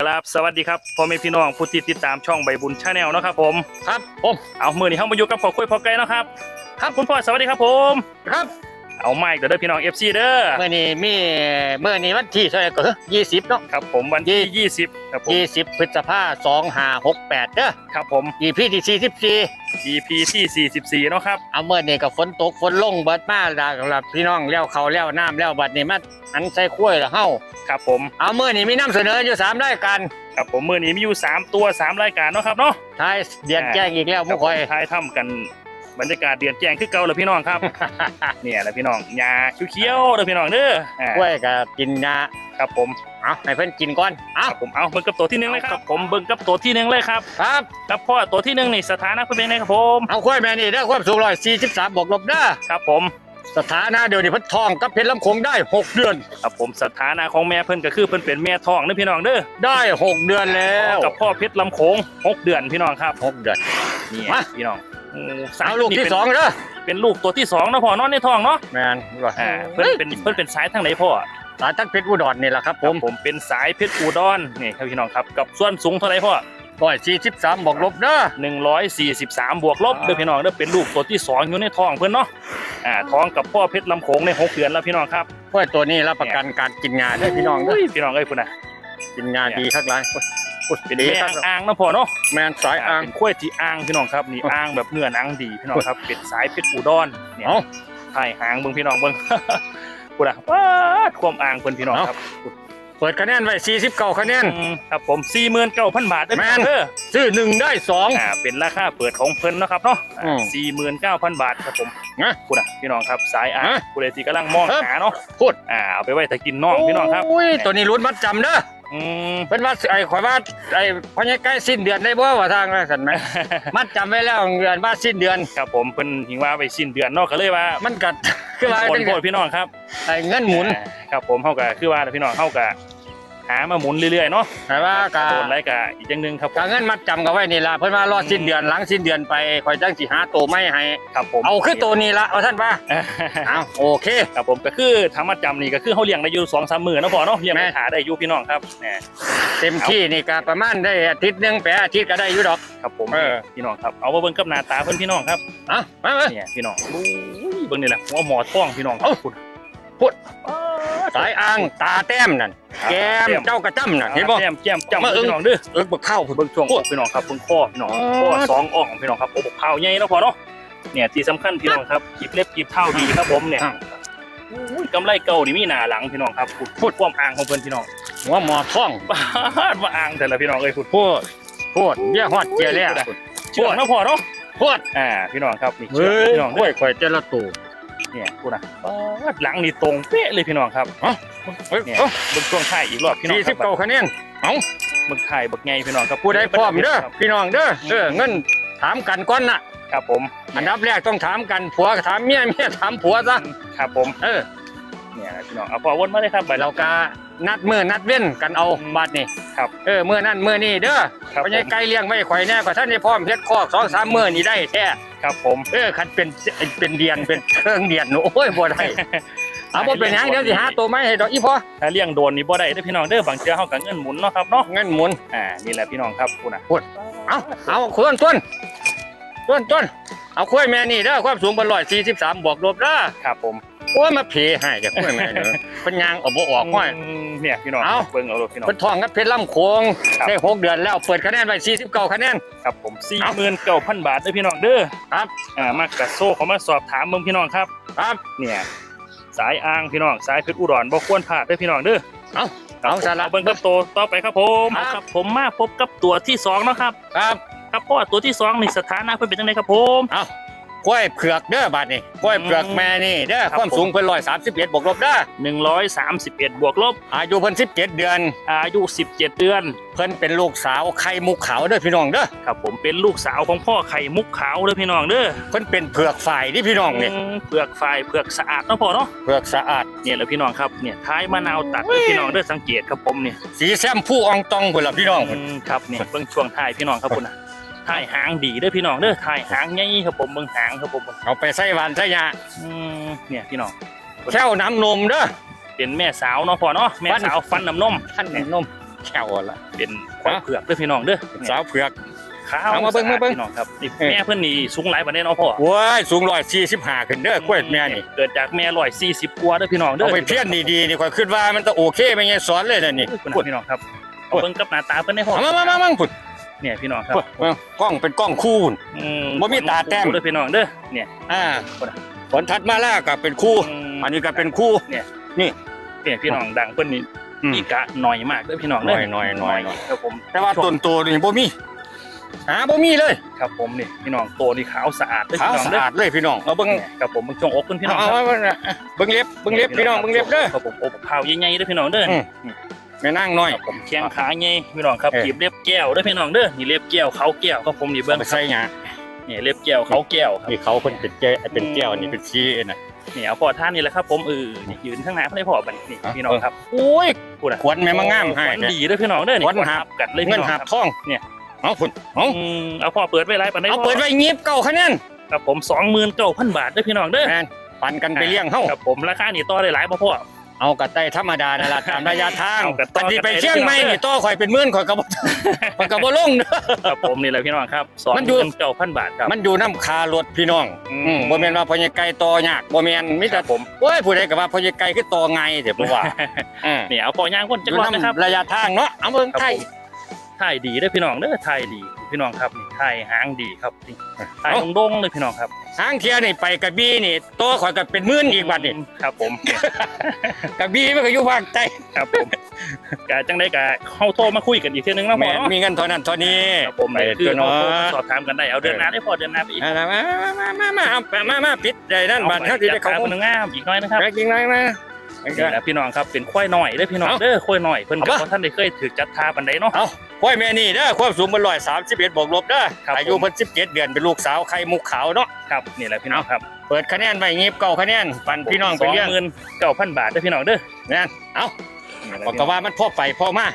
กราบสวัสดีครับพ่อแม่พี่น้องผู้ที่ติดตามช่องใบบุญชาแนลนาะครับผมครับผมเอามือนี้เข้ามาอยู่กับพ่อคุยพ่อไก่เนาะครับ ครับคุณพ่อสวัสดีครับผมครับ เอาไม้เด้อพี่น้อง FC เด้อเมื่อนี้มีเมื่อนี้วันที่เท่าไหร่ก็ยี่สิบเนาะครับผมวันที่20ครับผมยี่สิบพฤษภาสองห้าหกแปดเด้อครับผมอีพีที่สี่สิบสี่ EP ที่44เนาะครับเอาเมื่อนี้กับฝนตกฝนลงเบิดมาดากหลับพี่น้องแล้วเขาแล้วน้ำแล้วบัดนี้มาอันใส่ขั้วยละเฮาครับผมเอาเมื่อนี้มีน้ำเสนออยู่สามรายการครับผมมือนี้มีอยู่3ตัว3รายการเนาะครับเนาะท้ายเดียนแจ้งอีกแล้วคมุรับกคอยท้ายถ้ำกัน บรรยากาศเดือนแจ้งคือเก่าแล้วพี่น้องครับ เนี่ยแหละพี่น้องหญ้าเขียวๆเด้อพี่น้องเด้ออ่าขั้วยกับกินยาครับผมเอาให้เพิ่นกินก่อนคเอารับผมเอาเบิ่งกับตัวที่หนึ่งเลยครับผมเบิ่งกับตัวที่หนึ่งเลยครับครับ ครับพ่อตัวที่หนึ่งนี่สถานะเป็นยังไงครับผมเอาขั้วยแม่นี่เด้อความสูงร้อยสี่สิบสามบวกลบเด้อครับผม สถานะเดี๋ยวนี้เพิ่นทองกับเพชรลำโขงได้หกเดือน ครับผมสถานะของแม่เพิ่นก็คือเพิ่นเป็นแม่ท้องเด้อพี่น้องเด้อได้หกเดือนแล้วกับพ่อเพชรลำโขงหกเดือนพี่น้องครับหกเดือน นี่มา พี่น้อง โอ้สเอาลูกนี่ที่เป็นสองเด้อเป็นลูกตัวที่สองนะพ่อนอนในท้องเนาะแมนว่าอ่าเพิ่นเป็นเพิ่นเป็นสายทางไหนพ่อสายทักเพชรอุดรนี่แหละครับ ผผมมผมเป็นสายเพชรอุดรนี่ครับพี่น้องครับกับส่วนสูงเท่าไหร่พ่อ ร้อยสี่สิบสามบวกลบเด้อ 143 บวกลบเด้อพี่น้องเด้อเป็นลูกตัวที่สองอยู่ในท้องเพิ่นเนาะอ่าท้องกับพ่อเพชรลำโขงในหกเดือนแล้วพี่น้องครับเพราะตัวนี้รับประกันการกินงาได้อพี่น้องเด้อุ้อยพี่น้องเอ้ยคุณน่ะกินงาดีทักหลายโอ้ยโอ้ย เป็นดีแม่ทักอ่างๆนะพ่อเนาะแมนสายอ่างเป็นข้วยที่อ่างพี่น้องครับนี่อ่างแบบเนื้อหนังดีพี่น้องครับเป็นสายเพชรอุดรเนี่ยเอาถ่ายหางเบิ่งพี่น้องเบิ่งกูน่ะว้าดความอ่างเพิ่นพี่น้องครับเปิดคะแนนไว้สี่สิบเก้าคะแนนอืมครับผม 49,000 บาทเด้อแม่พี่น้องนเด้อซื้อหนึ่งได้สองอ่าเป็นราคาเปิดของเพิ่นเนาะครับเนาะอืม49,000 บาทครับผมนะกูน่ะพี่น้องครับสายอ่างฮะกูเลยที่กำลังมองครับหาเนาะพูดอ่าเอาไปไว้ถ้ากินน่องพี่น้องครับโอ้ยตัวนี้ลุ้นมัดจำเด้อ อืมเป็นว่าไอ้ข่อยว่าไอ้พอใใกล้สิ้นเดือนได้บ่ว่าทางว่าซั่นไหม มัดจำไว้แล้วเดือนว่าสิ้นเดือน ครับผมเพิ่นหิงว่าไปสิ้นเดือนเนาะก็เลยว่ามันกัดคือว่าคนจังโพไงดพี่น้องครับไอ้เงินหมุน อ่าครับผมเฮาก็คือว่าพี่น้องเฮาก็ หามาหมุนเรื่อยๆเนาะแต่ว่ากะโดนไรกะอีกอย่างหนึงครับผมกะเงินมัดจำกับไว้นี่ล่ะเพิ่นว่ารอสิ้นเดือนหลังสิ้นเดือนไปข่อยจังสิหาตัวไม่ให้ครับผมเอาคือตัวนี้ละเอาท่านว่าเอาโอเคครับผมก็คือธรรมจำนี่ก็คือเฮาเลี้ยงได้อยู่2 3มื้อเนาะพอเนาะเลี้ยงแม่ไปหาได้อยู่พี่น้องครับแหมเต็มที่นี่ก็ประมาณได้อาทิตย์หนึงแปดอาทิตย์ก็ได้อยู่ดอกครับผมเออพี่น้องครับเอามาเบิ่งกับหน้าตาเพิ่นพี่น้องครับเอามามาเนี่ยพี่น้องอุ้ยเบิ่งนี่แหละหัวหมอท้องพี่น้องเอ้าพูดพูด สายอ่างตาแต้มนั่นแก้มเจ้ากระจ้ำนั่นเห็นบ่แก้มแก้มจ้ำมาเอิ้งพี่น้องเด้อเอิกบักเข้าเบิ่งช่วงอกพี่น้องครับเบิ่งคอพี่น้องอ๋อคอสองอ่องพี่น้องครับโอ้บกเผาใหญ่แล้วพอเนาะเนี่ยที่สำคัญพี่น้องครับกีบเล็บกีบเท้าดีครับผมเนี่ยอุ้ยกำไรเก่านี่มีหน้าหลังพี่น้องครับพูดพูดความอ่างของเพิ่นพี่น้องหัวหมอท้องบาดว่าอ่างแต่ละพี่น้องเอ้ยพูดพูดพูดเบี้ยฮอดเจียแล้วเชื่อเนาะพอเนาะพูดอ่าพี่น้องครับนี่เฮ้เชื่อยพี่น้องข่เด้ออยข่อยเจละตู เนี่ยพูดนะบาดหลังนี่ตรงเป๊ะเลยพี่น้องครับเฮ้ยเนี่ยเอ้าเบิ่งช่วงท้ายอีกรอบพี่น้องสี่คสิรับบเก้าคะแนนเอ้าเบิ่งท้ายบักไงพี่น้องครับผู้ใดพร้อมเด้อพี่น้องเด้อเออเงินถามกันก่อนน่ะครับผมอันดับแรกต้องถามกันผัวก็ถามเมียเมียถามผัวซะครับผมเออเนี่ยนะพี่น้องเอาพอวนมาเลยครับไปเราก็ นัดมือนัดเว้นกันเอาบัดนี่ครับเออมือนั่นมือนี่เด้อครับเพผราะยังมไกลเลี้ยงไว้ข่อยแน่ก็ท่านได้พร้อมเฮ็ดคอกสองสามมือนี่ได้แท้ครับผมเออคันเป็นเป็นเดียนเป็นเครื่องเดียนโอ้ยบ่ได้เอาบ่เป็นหยังเดี๋ยวสิหาตัวไม้ให้ดอกอีพอถ้าเลี้ยงโดนนี่บ่ได้เด้อพี่น้องเด้อบางเทื่อเฮาก็เงินหมุนเนาะครับเนาะเงินหมุนอ่านี่แหละพี่น้องครับพูดนะเอาเอาควรต้นต้นต้นเอาคุ้ยแม่นี่เด้อความสูงเป็นร้อยสี่สิบสามบวกลบเด้อครับผม โอ้ยมาเพให้จากคุ้ยแม่เนี่ยเพิ่นยางเออกบ่ออกห้อยมเนี่ยพี่น้องเอาเบิ่งเอาโลดพี่น้องเพิ่นทองกับเพชรลำโขงครับ ได้หกเดือนแล้วเปิดคะแนนไว้สี่สิบเก้าคะแนน ครับผมเอา49,000บาทเด้อพี่น้องเด้อครับ อ่ามากระโซเขามาสอบถามเบิ่งพี่น้องครับ ครับ เนี่ยสายอ่างพี่น้องสายเพชรอุดรบ่ควรพลาดเด้อพี่น้องเด้อเอาครับเอาผมสาระ เบิ่งกับตัวต่อไปครับผมครับ ครับผมมาพบกับตัวที่สองเนาะครับ ครับ ครับเพราะว่าตัวที่สองนี่สถานะเพิ่นเป็นจังไดครับผม เอา กล้วยเผือกเด้อบัดนี้กล้วยเผือกแม่นี่เด้อครับความสูงเพิ่นร้อยสามสิบเอ็ดบวกลบเด้อ131 บวกลบ อายุเพิ่นสิบเจ็ดเดือน อายุ 17 เดือน เพิ่นเป็นลูกสาวไข่มุกขาวเด้อพี่น้องเด้อครับผมเป็นลูกสาวของพ่อไข่มุกขาวเด้อพี่น้องเด้อเพิ่นเป็นเผือกฝ่ายที่พี่น้องนี่อืมเปลือกฝ่ายเปลือกสะอาดเนาะพ่อเนาะเผือกสะอาด เนี่ยแหละพี่น้องครับเนี่ยท้ายมะนาวตัดเด้อพี่น้องเด้อสังเกตครับผมเนี่ยสีแซมผู้อองตองพุ่นล่ะพี่น้องอืมครับเนี่ยเบิ่งช่วงท้ายพี่น้องครับผมนะ ท้ายหางดีเด้อพี่น้องเด้อท้ายหางใหญ่ครับผมเบิ่งหางครับผมเอาไปใส่หวานใส่ยาอืมเนี่ยพี่น้องแค่วน้ำนมเด้อเป็นแม่สาวเนาะพ่อเนาะแม่สาวฟันน้ำนมท่านน้ำนมแก้วละเป็นควายเผือกเด้อพี่น้องเด้อสาวเผือกขาวเอามาเบิ่งมาเบิ่งพี่น้องครับนี่เออแม่เพิ่นนี่สูงหลายปานใดเนาะพ่อโว้ยสูงร้อยสี่สิบห้าขึ้นเด้อกล้วยแม่นี่เกิดจากแม่140กว่าเด้อพี่น้องเด้อเอาไปเพี้ยนดีๆนี่ข่อยคิดว่ามันจะโอเคไม่ไงสอนเลยนะนี่คุณพูดพี่น้องครับเอาเบิ่งกับหน้าตาเพิ่นได้พ่อเอามามามามาพุ่น เนี่ยพี่น้องครับพุ่นเอากล้องเป็นกล้องคู่พุ่น อืมบ่มีตาแต้ม เด้อพี่น้องเด้อเนี่ย อ่าผลทัดมาแล้วก็เป็นคู่มอันนี้ก็เป็นคู่ เนี่ยพี่น้องดังเพิ่นนี่อืม อีกะหน่อยมากเด้อพี่น้องเด้หน่อยหน่อยหน่อยหน่อย ครับผมแต่ว่าต้นโตนี่บ่มีหาบ่มีเลยครับผมนี่พี่น้องโตนี่ขาวสะอาดเด้อขาวพี่น้องสะเด้ออาดเลยพี่น้องเอาเบิ่งเนี่ยครับผมเบิ่งช่วงอกเพิ่นพี่น้องเอาคเอารับเอาเอาเบิ่งเล็บเบิ่งเล็บพี่น้องเบิ่งเล็บเด้อ ครับผมอกขาวใหญ่ๆเด้อพี่น้องเด้ออืม แม่นางน้อยครับผมแข้งขาใหญ่พี่น้องครับเออกีบเล็บแก้วเด้อพี่น้องเด้อนี่เล็บแก้วเขาแก้วครับผมนี่เอาเบิ่งไปใส่หยังนี่เล็บแก้วเขาแก้วครับนี่เขาเพิ่นเป็นแก้วเป็นแก้วนี่เป็นสีน่ะนี่เอาพอท่านนี่แหละครับ ผมเออนี่ยืนข้างหน้าเพิ่นได้พอบัดนี้นี่อะพี่น้องครับโอ้ยพูดอะขวัญแม่มางามให้ขวัญเนี่ยดีเด้อพี่น้องเด้อนี่ขวัญหับกันเลยเงิพี่นน้องคหัรับบทองเนี่ยเอาพุ่นเอาอืมเอาพ่อเปิดไว้หลายปานใดเอาพ่เปิดไว้ยิบเก้าคะแนนครับผม29,000บาทเด้อพี่น้องเด้อแม่นปันกันไปเลี้ยงเฮาครับผมราคานี่ต่อได้หลายบ่พ่อ เอากระไตธรรมดานั่นล่ะตามระยะทางเอากระต่อปฏิไปกระไต่เชียงใหม่ได้นี่ต่อข่อยเป็นหมื่นข่อยก็บ่ ข่อยก็บ่ลงเด้อ ครับผมนี่แหละพี่น้องครับมันอยู่29,000บาทครับ มันอยู่น้ำคารถพี่น้องอืม อืมบ่แม่นว่าพ่อใหญ่ไก่ต่อยากบ่แม่นมีคแต่รับผมโอ้ยผู้ใดก็ว่าพ่อใหญ่ไก่คือต่อไงเดี๋ยวบ่ว่าอืมนี่เอาพอย่างคนอจักยู่รอบนะครับน้ำระยะทางเนาะเอาเบิ่งครับไทยผมถ่ายดีเด้อพี่น้องเด้อถ่ายดีพี่น้องครับนี่ ถ่ายหางดีครับนี่ถ่ายเอ้าโดงๆเลยพี่น้องครับทางเที่ยนี่ไปกระบี่นี่ต่อข่อยก็เป็นหมื่นอีกบัดนี่ครับผมเนี่ยกระบี่มันก็อยู่ภาคใต้ครับผมกะจังได้กะเข้าโทรมาคุยกันอีกเทีนึงนะพ่แม่อเนาะมีเงินเท่านั้นเท่านี้ครับผมไปเนี่ยคือตัวเราเนาะโทรมาสอบถามกันได้เอาเดือนหน้าได้พอเดือนหน้าไปอีกมามามามามาเอามามามาปิดได้นั่นบัดเอาเฮาไปสิจัได้ดเข้าการห้อคงนงามอีกน้อยนะครับแกกินหน่อยมานี่แหละพี่น้องครับเป็นควายหน่อยเด้อพี่น้องเอาเด้อควายหน่อยเพิ่นกับเอาปะท่านได้เคยถือจัดทาปันใดเนาะ เอาห้อยแม่นี่เด้อความสูงมัน131บวกลบเด้อครับ อายุผมเพิ่น17เดือนเป็นลูกสาวไข่มุกขาวเนาะครับนี่แหละพี่น้องครับเปิดคะแนนไว้งีบเก้าคะแนนปันพี่น้องไปเลี้ยงสองหมื่นเก้าพันบาทเด้อพี่น้องเด้อแม่นเอานี่แหละบอกก็ว่ามันพอไปพอมา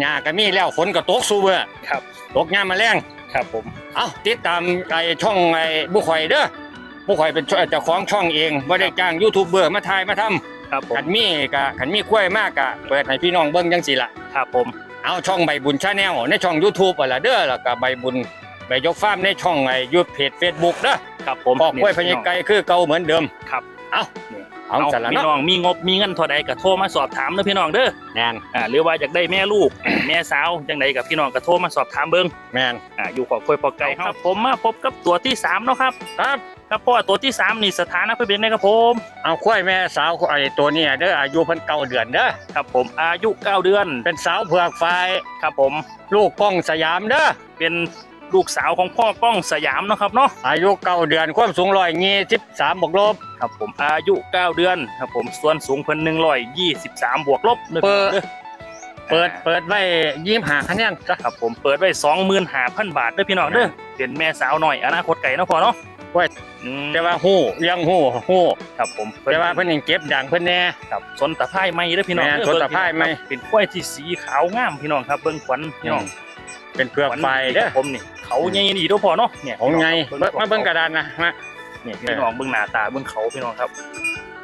หญ้าก็มีแล้วฝนก็ตกสู้เบื่อครับตกยามมาแรงครับผมเอาติดตามไอ้ช่องไอ้บุข่อยเด้อบุข่อยเป็นเจ้าของช่องเองบ่ได้จ้างยูทูบเบอร์มาถ่ายมาทำ ครับผมขันมีกะขันมีกล้วยมากกะเปิดให้พี่น้องเบิ่งจังสิละครับผม เอาช่องใบบุญชาแนลในช่อง YouTube อะล่ะเด้อแล้วก็ใบบุญใบยกฟาร์มในช่องไอ้ยูเพจ Facebook เด้อครับผมปอกกล้วยพญาไก่คือเก่าเหมือนเดิมครับ เอา เอาเอาจัดละพี่เนาะน้องมีงบมีเงินเท่าใดก็โทรมาสอบถามเด้อพี่น้องเด้อแม่นอ่าหรือว่าอยากได้แม่ลูก แม่สาวจังใดกับพี่น้องก็โทรมาสอบถามเบิ่งแม่นอ่าอยู่ขอบคุยปอกไก่ครับ ผมมาพบกับตัวที่สามเนาะครับครับครับเพราะว่าตัวที่สามนี่สถานะเพื่อนเป็นไงครับผมเอากล้วยแม่สาวไอ้ตัวเนี้เด้ออายุเพิ่นเก้าเดือนเด้อครับผมอายุเก้าเดือน เป็นสาวเผือกไฟครับผม ลูกป้องสยามเด้อเป็น ลูกสาวของพ่อกล้องสยามเนาะครับเนาะอายุเก้าเดือนความสูงร้อยยี่สิบสามบวกลบครับผมอายุเก้าเดือนครับผมส่วนสูงเพิ่นหนึ่งร้อยยี่สิบสามบวกลบด้อเปิดด้อเปิดเปิดไว้ยี่สิบห้าคะแนนจ้ะครับผมเปิดไว้สองหมื่นห้าพันบาทเด้อพี่น้องเด้อเป็นแม่สาวหน่อยอนาคตไก่เนาะพอเนาะไว้อืมแต่ว่าฮู้เลี้ยังฮู้ฮู้ครับผมแต่ว่าเพิ่นยังเก็บดังเพิ่นแน่ครับสนตะไคร้ไหมเด้อพี่น้องแม่นเด้อสนตะไคร้ไหมเป็นกล้วยที่สีขาวงามพี่น้องครับเบิ่งขวัญพี่น้องเป็นเผือกไฟเด้อผมนี่ เขาใหญ่นี่เด้อพอเนาะเนี่ยของไงเบิ่งมาเบิ่งกระดานนะมาเนี่ยพี่น้องเบิ่งหน้าตาเบิ่งเขาพี่น้องครับ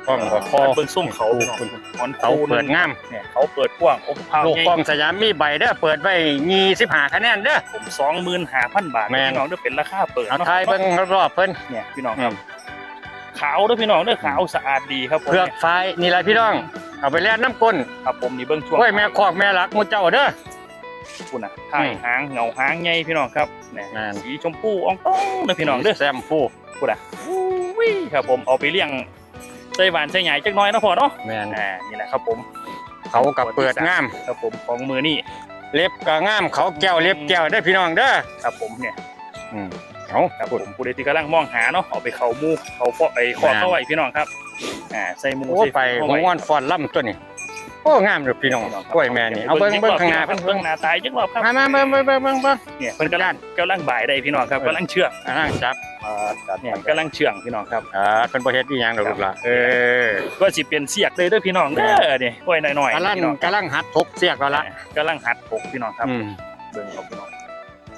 กล้องกับคอเบิ่งส้มเขาพี่น้องถอนเขาเปิดงามเนี่ยเขาเปิดกว้างโอ้พาวลูกใหญ่กล้องสยามมีใบเด้อเปิดไว้25คะแนนเด้อผมสองหมื่นห้าพันบาทแม่นพี่น้องเด้อเป็นราคาเปิดเอาเนาะทายเบิ่งรอบๆเพิ่นเนี่ยพี่น้องครับขาวเด้อพี่น้องเด้อขาวสะอาดดีครับผมเผือกไฟนี่แหละพี่น้องเอาไปแล่นน้ำก้นครับผมนี่เบิ่งช่วงโอ้ยแม่คอกแม่รักหมูเจ้าเด้อ คุณน่ะถ่ายหางเหงาหางใหญ่พี่น้องครับเนี่ยแม่นสีชมพูอ่องต้องเด้อพี่น้องเด้อแซมฟูคุณอะอุ้ยครับผมเอาไปเลี้ยงใส่หวานใส่ใหญ่จักหน้อยเนาะพอเนาะแม่นอ่านี่แหละครับผม เขากับเปิดงามครับผมของมือนี่เล็บก็งามเขาแก้วเล็บแก้วเด้อพี่น้องเด้อครับผมเนี่ยอืมเอาครับผมผู้ใดที่กำลังมองหาเนาะเอาไปเขาหมูเขาเพาะไอ้ขอเข้าไว้พี่น้องครับอ่าใส่หมูโอ้ใส่ไปเข้าหัวไว้งอนฟอนล่ำตัวนี้โอ้งามเด้อพี่น้องกล้วยแม่นี่เอาเบิ่งเบิ่งข้างหน้าเพิ่เพิ่นนเบิ่เบิ่งงหน้าตายจักรอบครับมามาเบิ่งเบิ่งเบิ่งเบิ่งเบิ่งเนี่ยเพิ่นกำลังกำลังบ่ายได้พี่น้องครับกำลังเชื่องอ่านั่งจับเนี่ยกำลังเชื่องพี่น้องครับอ่าเป็นบ่เฮ็ดอีหยังดอกลูกหล่ะเออก็สิเป็นเสียกเลยเด้อพี่น้องเด้อนี่กล้วยน้อยกำลังๆพี่น้องกำลังหัดทกเสียกแล้วล่ะกำลังหัดปกพี่น้องครับอืม เบิ่งเอาพี่น้อง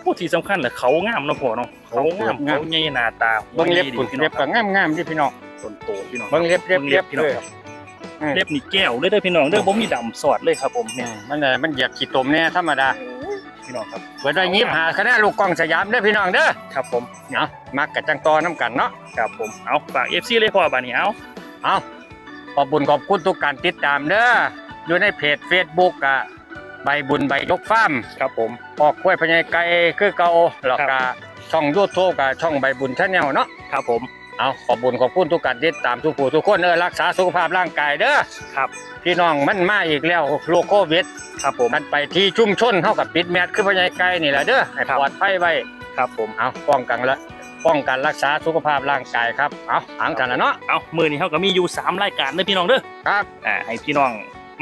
ผู้ที่สำคัญแหละเขางามเนาะพ่อเนาะเขางามงาม เขาใหญ่หน้าตาเบิ่งเล็บดีปุ่นพี่น้เล็อบงคก็รับงามๆดิพี่น้อง ต้นโตพี่น้องเบิ่งเล็บเล็บเล็บ พี่น้องครับอืม เล็บนี่แก้วเลยเด้อพี่น้องเด้อบ่มีดำสอดเลยครับผมเนี่เนี่ยยมันน่ะมันเหยียบขี้ตมแน่ธรรมดาพี่น้องครับเปิดไว้ยิบหาคณะลูกกล้องสยามเด้อพี่น้องเด้อครับผมเนาะมักกับจังตอน้ำกันเนาะครับผมเอาฝาก FC เลยพ่อบาดนี้เอาเอาขอบบุญขอบคุณทุกการติดตามเด้ออยู่ในเพจ Facebook กะใบบุญใบยกฟาร์มครับผมออกกล้วยพญายไก่คือเก่าแล้วก็ช่องยูทูบกับช่องใบบุญชาแนลเนาะครับผม เอาขอบบุญขอบคุณทุกการติดตามทุกผู้ทุกคนเออรักษาสุขภาพร่างกายเด้อครับพี่น้องมันมาอีกแล้วโรคโควิดครับผมกันไปที่ชุมชนเท่ากับปิดแมสคือพญายไก่นี่แหละเด้อให้ครับปลอดภัยไว้ครับผมเอาป้องกันละป้องกันรักษาสุขภาพร่างกายครับเอาหางกันแล้วเนาะเอามือนี้เขาก็มีอยู่สามรายการเด้อพี่น้องเด้อครับอ่าให้พี่น้อง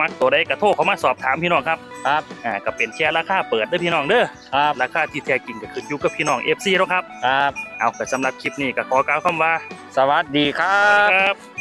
มักตัวได้กระโทรเขามาสอบถามพี่น้องครับครับอ่าก็เป็นแค่ราคาเปิดเด้อพี่น้องเด้อครับราคาที่แท้จริงก็ขึ้นอยู่กับพี่น้อง FC แล้วครับครับเอาก็สำหรับคลิปนี้ก็ขอกล่าวคำว่า สวัสดีครับครับ